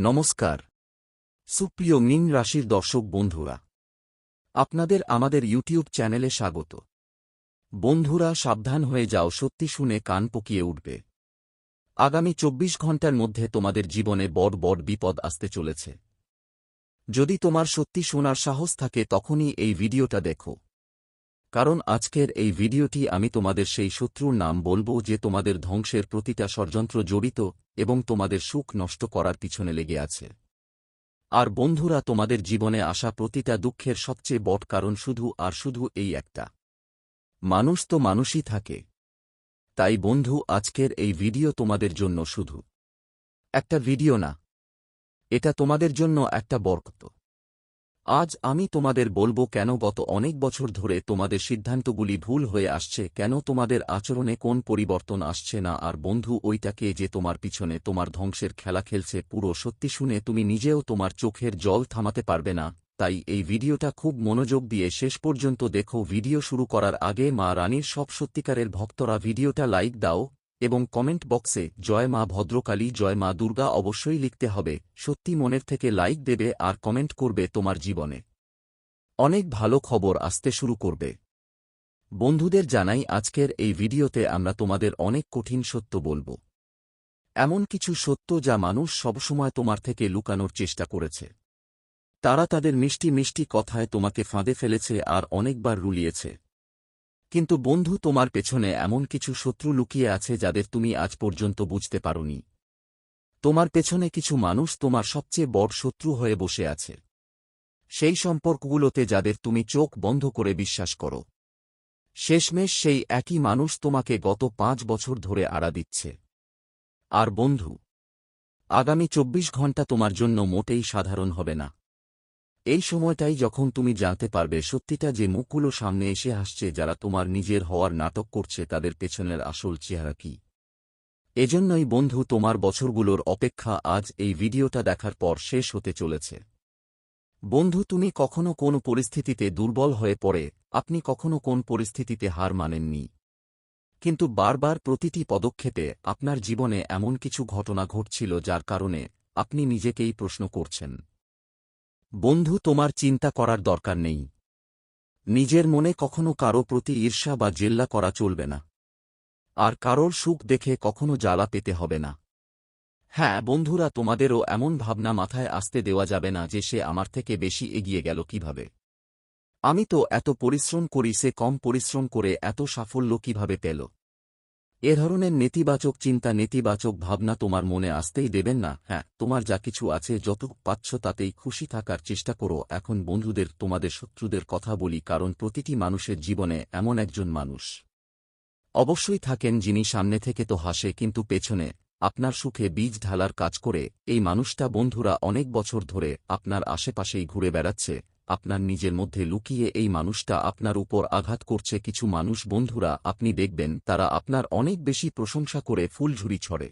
নমস্কার। সুপ্রিয় মিন রাশির দর্শক বন্ধুরা, আপনাদের আমাদের ইউটিউব চ্যানেলে স্বাগত। বন্ধুরা, সাবধান হয়ে যাও, সত্যি শুনে কান পকিয়ে উঠবে। আগামী চব্বিশ ঘণ্টার মধ্যে তোমাদের জীবনে বড় বড় বিপদ আসতে চলেছে। যদি তোমার সত্যি শোনার সাহস থাকে, তখনই এই ভিডিওটা দেখো। কারণ আজকের এই ভিডিওটি আমি তোমাদের সেই শত্রুর নাম বলব যে তোমাদের ধ্বংসের প্রতিটা ষড়যন্ত্র জড়িত এবং তোমাদের সুখ নষ্ট করার পিছনে লেগে আছে। আর বন্ধুরা, তোমাদের জীবনে আসা প্রতিটা দুঃখের সবচেয়ে বড় কারণ শুধু আর শুধু এই একটা। মানুষ তো মানুষই থাকে। তাই বন্ধু, আজকের এই ভিডিও তোমাদের জন্য শুধু। একটা ভিডিও না, এটা তোমাদের জন্য একটা বরকত। আজ আমি তোমাদের বলব কেন গত অনেক বছর ধরে তোমাদের সিদ্ধান্তগুলি ভুল হয়ে আসছে, কেন তোমাদের আচরণে কোন পরিবর্তন আসছে না, আর বন্ধু, ওইটাকে যে তোমার পিছনে তোমার ধ্বংসের খেলা খেলছে পুরো সত্যি শুনে তুমি নিজেও তোমার চোখের জল থামাতে পারবে না। তাই এই ভিডিওটা খুব মনোযোগ দিয়ে শেষ পর্যন্ত দেখো। ভিডিও শুরু করার আগে মা রানীর সব সত্যিকারের ভক্তরা ভিডিওটা লাইক দাও এবং কমেন্ট বক্সে, জয় মা ভদ্রকালী, জয় মা দুর্গা অবশ্যই লিখতে হবে, সত্যি মনের থেকে লাইক দেবে আর কমেন্ট করবে তোমার জীবনে। অনেক ভালো খবর আসতে শুরু করবে। বন্ধুদের জানাই আজকের এই ভিডিওতে আমরা তোমাদের অনেক কঠিন সত্য বলব। এমন কিছু সত্য যা মানুষ সবসময় তোমার থেকে লুকানোর চেষ্টা করেছে। তারা তাদের মিষ্টি মিষ্টি কথায় তোমাকে ফাঁদে ফেলেছে আর অনেকবার রুলিয়েছে। কিন্তু বন্ধু, তোমার পেছনে এমন কিছু শত্রু লুকিয়ে আছে যাদের তুমি আজ পর্যন্ত বুঝতে পারোনি। তোমার পেছনে কিছু মানুষ তোমার সবচেয়ে বড় শত্রু হয়ে বসে আছে। সেই সম্পর্কগুলোতে যাদের তুমি চোখ বন্ধ করে বিশ্বাস করো। শেষমেশ সেই একই মানুষ তোমাকে গত পাঁচ বছর ধরে আড়া দিচ্ছে। আর বন্ধু, আগামী চব্বিশ ঘণ্টা তোমার জন্য মোটেই সাধারণ হবে না। এই সময়টাই যখন তুমি জানতে পারবে সত্যিটা যে মুখগুলো সামনে এসে আসছে যারা তোমার নিজের হওয়ার নাটক করছে তাদের পেছনের আসল চেহারা কি। এজন্যই বন্ধু তোমার বছরগুলোর অপেক্ষা আজ এই ভিডিওটা দেখার পর শেষ হতে চলেছে। বন্ধু তুমি কখনো কোন পরিস্থিতিতে দুর্বল হয়ে পড়ে, আপনি কখনো কোন পরিস্থিতিতে হার মানেননি। কিন্তু বারবার প্রতিটি পদক্ষেপে আপনার জীবনে এমন কিছু ঘটনা ঘটছিল যার কারণে আপনি নিজেকেই প্রশ্ন করছেন। বন্ধু, তোমার চিন্তা করার দরকার নেই। নিজের মনে কখনো কারও প্রতি ঈর্ষা বা জেল্লা করা চলবে না। আর কারোর সুখ দেখে কখনো জ্বালা পেতে হবে না। হ্যাঁ বন্ধুরা, তোমাদেরও এমন ভাবনা মাথায় আসতে দেওয়া যাবে না যে সে আমার থেকে বেশি এগিয়ে গেল কীভাবে। আমি তো এত পরিশ্রম করি, সে কম পরিশ্রম করে এত সাফল্য কীভাবে পেল? এ ধরনের নেতিবাচক চিন্তা, নেতিবাচক ভাবনা তোমার মনে আসতেই দেবেন না। হ্যাঁ তোমার যা কিছু আছে, যত পাচ্ছ তাতেই খুশি থাকার চেষ্টা করো। এখন বন্ধুদের, তোমাদের শত্রুদের কথা বলি, কারণ প্রতিটি মানুষের জীবনে এমন একজন মানুষ। অবশ্যই থাকেন যিনি সামনে থেকে তো হাসে, কিন্তু পেছনে আপনার সুখে বীজ ঢালার কাজ করে। এই মানুষটা বন্ধুরা অনেক বছর ধরে আপনার আশেপাশেই ঘুরে বেড়াচ্ছে। আপনার নিজের মধ্যে লুকিয়ে এই মানুষটা আপনার উপর আঘাত করছে। কিছু মানুষ বন্ধুরা, আপনি দেখবেন, তারা আপনার অনেক বেশি প্রশংসা করে ফুলঝুরি ছড়ে।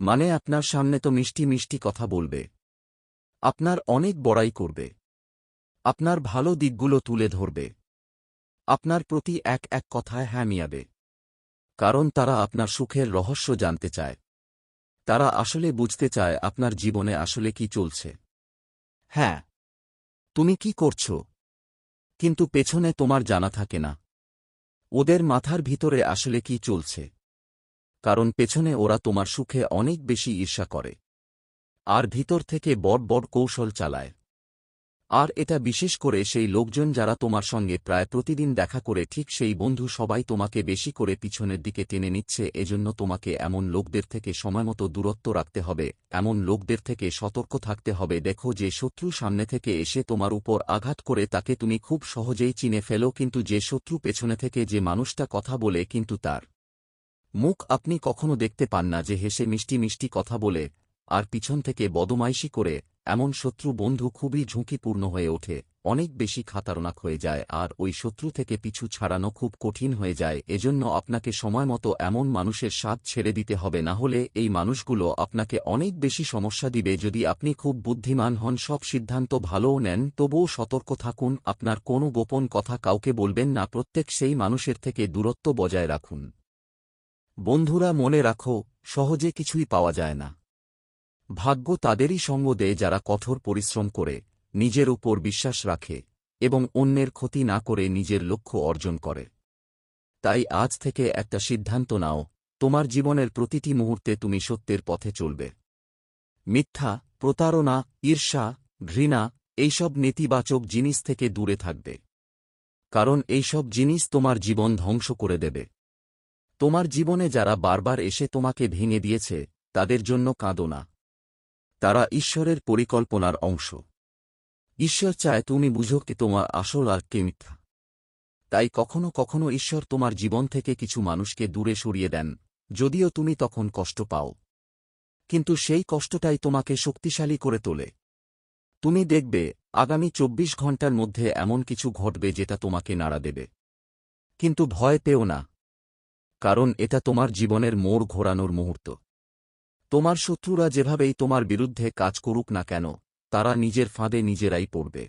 মানে আপনার সামনে তো মিষ্টি মিষ্টি কথা বলবে। আপনার অনেক বড়াই করবে। আপনার ভালো দিকগুলো তুলে ধরবে। আপনার প্রতি এক এক কথায় হ্যাঁ মিয়াবে কারণ তারা আপনার সুখের রহস্য জানতে চায়। তারা আসলে বুঝতে চায় আপনার জীবনে আসলে কি চলছে। হ্যাঁ তুমি কি করছ? কিন্তু পেছনে তোমার জানা থাকে না। ওদের মাথার ভিতরে আসলে কি চলছে? কারণ পেছনে ওরা তোমার সুখে অনেক বেশি ঈর্ষা করে। আর ভিতর থেকে বড় বড় কৌশল চালায়। আর এটা বিশেষ করে সেই লোকজন যারা তোমার সঙ্গে প্রায় প্রতিদিন দেখা করে ঠিক সেই বন্ধু সবাই তোমাকে বেশি করে পিছনের দিকে টেনে নিচ্ছে, এজন্য তোমাকে এমন লোকদের থেকে সময়মতো দূরত্ব রাখতে হবে, এমন লোকদের থেকে সতর্ক থাকতে হবে। দেখো যে শত্রু সামনে থেকে এসে তোমার উপর আঘাত করে তাকে তুমি খুব সহজেই চিনে ফেলো, কিন্তু যে শত্রু পেছনে থেকে যে মানুষটা কথা বলে কিন্তু তার মুখ আপনি কখনো দেখতে পান না যে হেসে মিষ্টি মিষ্টি কথা বলে আর পিছন থেকে বদমাইশি করে এমন শত্রু বন্ধু খুবই ঝুঁকিপূর্ণ হয়ে ওঠে। অনেক বেশি খাতারনাক হয়ে যায় আর ওই শত্রু থেকে পিছু ছাড়ানো খুব কঠিন হয়ে যায়। এজন্য আপনাকে সময়মতো এমন মানুষের স্বাদ ছেড়ে দিতে হবে, না হলে এই মানুষগুলো আপনাকে অনেক বেশি সমস্যা দিবে। যদি আপনি খুব বুদ্ধিমান হন, সব সিদ্ধান্ত ভালোও নেন, তবুও সতর্ক থাকুন, আপনার কোনো গোপন কথা কাউকে বলবেন না, প্রত্যেক সেই মানুষের থেকে দূরত্ব বজায় রাখুন। বন্ধুরা, মনে রাখো, সহজে কিছুই পাওয়া যায় না। ভাগ্য তাদেরই সঙ্গ দেয় যারা কঠোর পরিশ্রম করে, নিজের উপর বিশ্বাস রাখে এবং অন্যের ক্ষতি না করে নিজের লক্ষ্য অর্জন করে। তাই আজ থেকে একটা সিদ্ধান্ত নাও, তোমার জীবনের প্রতিটি মুহূর্তে তুমি সত্যের পথে চলবে। মিথ্যা, প্রতারণা, ঈর্ষা, ঘৃণা, এইসব নেতিবাচক জিনিস থেকে দূরে থাকবে। কারণ এইসব জিনিস তোমার জীবন ধ্বংস করে দেবে। তোমার জীবনে যারা বারবার এসে তোমাকে ভেঙে দিয়েছে, তাদের জন্য কাঁদো না। তারা ঈশ্বরের পরিকল্পনার অংশ। ঈশ্বর চায় তুমি বুঝো কে তোমার আসল আর কে মিথ্যা। তাই কখনো কখনো ঈশ্বর তোমার জীবন থেকে কিছু মানুষকে দূরে সরিয়ে দেন, যদিও তুমি তখন কষ্ট পাও। কিন্তু সেই কষ্টটাই তোমাকে শক্তিশালী করে তোলে। তুমি দেখবে, আগামী চব্বিশ ঘণ্টার মধ্যে এমন কিছু ঘটবে যেটা তোমাকে নাড়া দেবে। কিন্তু ভয় পেও না, কারণ এটা তোমার জীবনের মোড় ঘোরানোর মুহূর্ত। তোমার শত্রুরা যেভাবেই তোমার বিরুদ্ধে কাজ করুক না কেন, তারা নিজের ফাঁদে নিজেরাই পড়বে।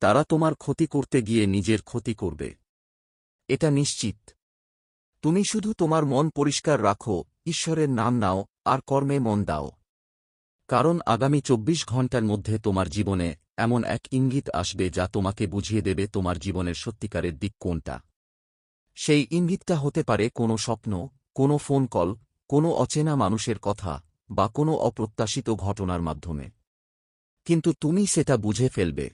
তারা তোমার ক্ষতি করতে গিয়ে নিজের ক্ষতি করবে। এটা নিশ্চিত। তুমি শুধু তোমার মন পরিষ্কার রাখো, ঈশ্বরের নাম নাও, আর কর্মে মন দাও। কারণ আগামী চব্বিশ ঘণ্টার মধ্যে তোমার জীবনে এমন এক ইঙ্গিত আসবে যা তোমাকে বুঝিয়ে দেবে তোমার জীবনের সত্যিকারের দিক কোনটা। সেই ইঙ্গিতটা হতে পারে কোনো স্বপ্ন, কোনো ফোন কল কোনো অচেনা মানুষের কথা বা কোনো অপ্রত্যাশিত ঘটনার মাধ্যমে। কিন্তু তুমি সেটা বুঝে ফেলবে।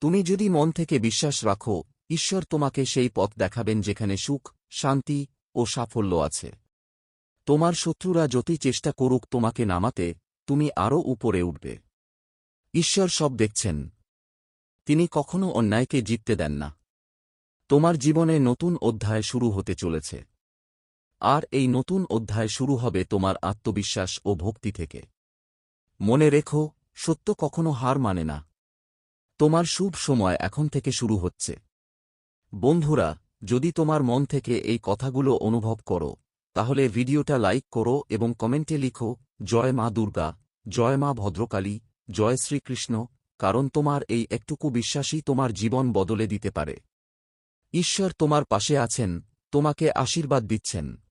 তুমি যদি মন থেকে বিশ্বাস রাখো, ঈশ্বর তোমাকে সেই পথ দেখাবেন যেখানে সুখ, শান্তি ও সাফল্য আছে। তোমার শত্রুরা যতই চেষ্টা করুক তোমাকে নামাতে, তুমি আরও উপরে উঠবে। ঈশ্বর সব দেখছেন। তিনি কখনো অন্যায়কে জিততে দেন না। তোমার জীবনে নতুন অধ্যায় শুরু হতে চলেছে। আর এই নতুন অধ্যায় শুরু হবে তোমার আত্মবিশ্বাস ও ভক্তি থেকে। মনে রেখো, সত্য কখনো হার মানে না। তোমার শুভ সময় এখন থেকে শুরু হচ্ছে। বন্ধুরা, যদি তোমার মন থেকে এই কথাগুলো অনুভব করো, তাহলে ভিডিওটা লাইক করো এবং কমেন্টে লিখো, জয় মা দুর্গা, জয় মা ভদ্রকালী, জয় শ্রীকৃষ্ণ, কারণ তোমার এই একটুকু বিশ্বাসই তোমার জীবন বদলে দিতে পারে। ঈশ্বর তোমার পাশে আছেন, তোমাকে আশীর্বাদ দিচ্ছেন।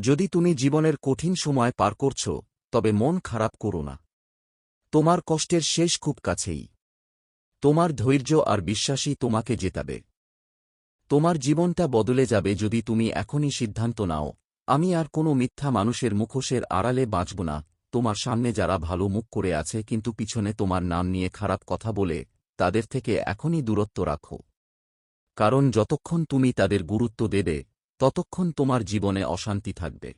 যদি তুমি জীবনের কঠিন সময় পার করছ, তবে মন খারাপ করো না। তোমার কষ্টের শেষ খুব কাছেই। তোমার ধৈর্য আর বিশ্বাসই তোমাকে জেতাবে। তোমার জীবনটা বদলে যাবে যদি তুমি এখনই সিদ্ধান্ত নাও, আমি আর কোনো মিথ্যা মানুষের মুখোশের আড়ালে বাঁচব না, তোমার সামনে যারা ভালো মুখ করে আছে কিন্তু পিছনে তোমার নাম নিয়ে খারাপ কথা বলে, তাদের থেকে এখনই দূরত্ব রাখো। কারণ যতক্ষণ তুমি তাদের গুরুত্ব দেবে ততক্ষণ তোমার জীবনে অশান্তি থাকবে।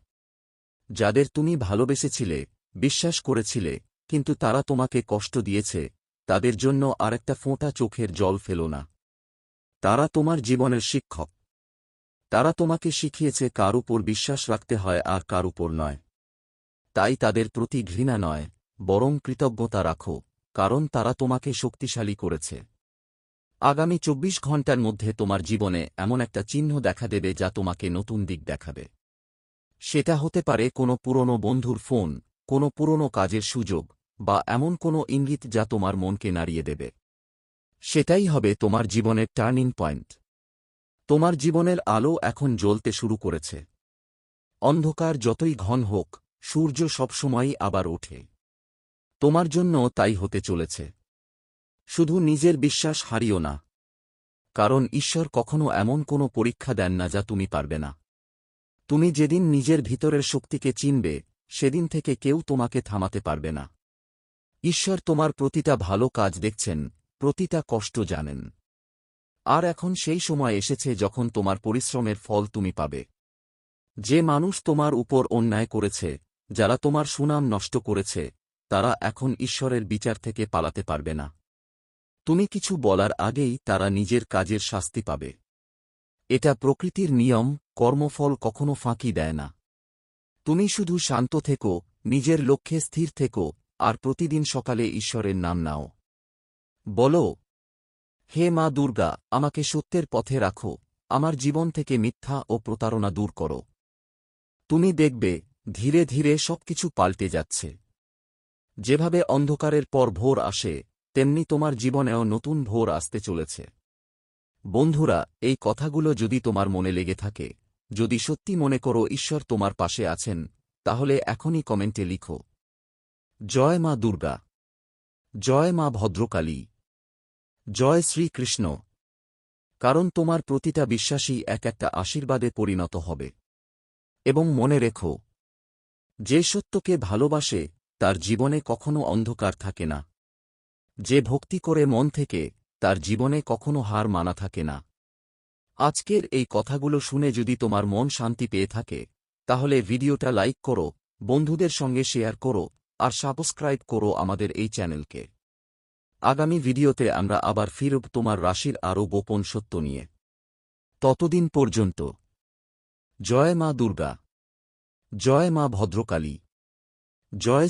যাদের তুমি ভালোবেসেছিলে, বিশ্বাস করেছিলে, কিন্তু তারা তোমাকে কষ্ট দিয়েছে, তাদের জন্য আরেকটা ফোঁটা চোখের জল ফেলো না। তারা তোমার জীবনের শিক্ষক। তারা তোমাকে শিখিয়েছে কার উপর বিশ্বাস রাখতে হয় আর কার উপর নয়। তাই তাদের প্রতি ঘৃণা নয়, বরং কৃতজ্ঞতা রাখো, কারণ তারা তোমাকে শক্তিশালী করেছে। আগামী চব্বিশ ঘণ্টার মধ্যে তোমার জীবনে এমন একটা চিহ্ন দেখা দেবে যা তোমাকে নতুন দিক দেখাবে। সেটা হতে পারে কোনো পুরনো বন্ধুর ফোন, কোনো পুরনো কাজের সুযোগ, বা এমন কোনো ইঙ্গিত যা তোমার মনকে নাড়িয়ে দেবে। সেটাই হবে তোমার জীবনের টার্নিং পয়েন্ট। তোমার জীবনের আলো এখন জ্বলতে শুরু করেছে। অন্ধকার যতই ঘন হোক, সূর্য সবসময়ই আবার ওঠে। তোমার জন্য তাই হতে চলেছে। শুধু নিজের বিশ্বাস হারিও না। কারণ ঈশ্বর কখনো এমন কোনো পরীক্ষা দেন না যা তুমি পারবে না। তুমি যেদিন নিজের ভিতরের শক্তিকে চিনবে, সেদিন থেকে কেউ তোমাকে থামাতে পারবে না। ঈশ্বর তোমার প্রতিটা ভালো কাজ দেখছেন, প্রতিটা কষ্ট জানেন। আর এখন সেই সময় এসেছে যখন তোমার পরিশ্রমের ফল তুমি পাবে। যে মানুষ তোমার উপর অন্যায় করেছে, যারা তোমার সুনাম নষ্ট করেছে, তারা এখন ঈশ্বরের বিচার থেকে পালাতে পারবে না। তুমি কিছু বলার আগেই তারা নিজের কাজের শাস্তি পাবে। এটা প্রকৃতির নিয়ম, কর্মফল কখনো ফাঁকি দেয় না। তুমি শুধু শান্ত থেকো, নিজের লক্ষ্যে স্থির থেকো, আর প্রতিদিন সকালে ঈশ্বরের নাম নাও। বলো, হে মা দুর্গা, আমাকে সত্যের পথে রাখো, আমার জীবন থেকে মিথ্যা ও প্রতারণা দূর করো। তুমি দেখবে, ধীরে ধীরে সবকিছু পাল্টে যাচ্ছে। যেভাবে অন্ধকারের পর ভোর আসে তেমনি তোমার জীবনেও নতুন ভোর আসতে চলেছে। বন্ধুরা, এই কথাগুলো যদি তোমার মনে লেগে থাকে, যদি সত্যি মনে করো ঈশ্বর তোমার পাশে আছেন, তাহলে এখনই কমেন্টে লিখো। জয় মা দুর্গা। জয় মা ভদ্রকালী। জয় শ্রীকৃষ্ণ। কারণ তোমার প্রতিটা বিশ্বাসী এক একটা আশীর্বাদে পরিণত হবে। এবং মনে রেখো, যে সত্যকে ভালোবাসে, তার জীবনে কখনো অন্ধকার থাকে না। যে ভক্তি করে মন থেকে, তার জীবনে কখনো হার মানা থাকে না। আজকের এই কথাগুলো শুনে যদি তোমার মন শান্তি পেয়ে থাকে, তাহলে ভিডিওটা লাইক করো, বন্ধুদের সঙ্গে শেয়ার করো, আর সাবস্ক্রাইব করো আমাদের এই চ্যানেলকে। আগামী ভিডিওতে আমরা আবার ফিরব তোমার রাশির আরও গোপন সত্য নিয়ে। ততদিন পর্যন্ত, জয় মা দুর্গা, জয় মা ভদ্রকালী, জয়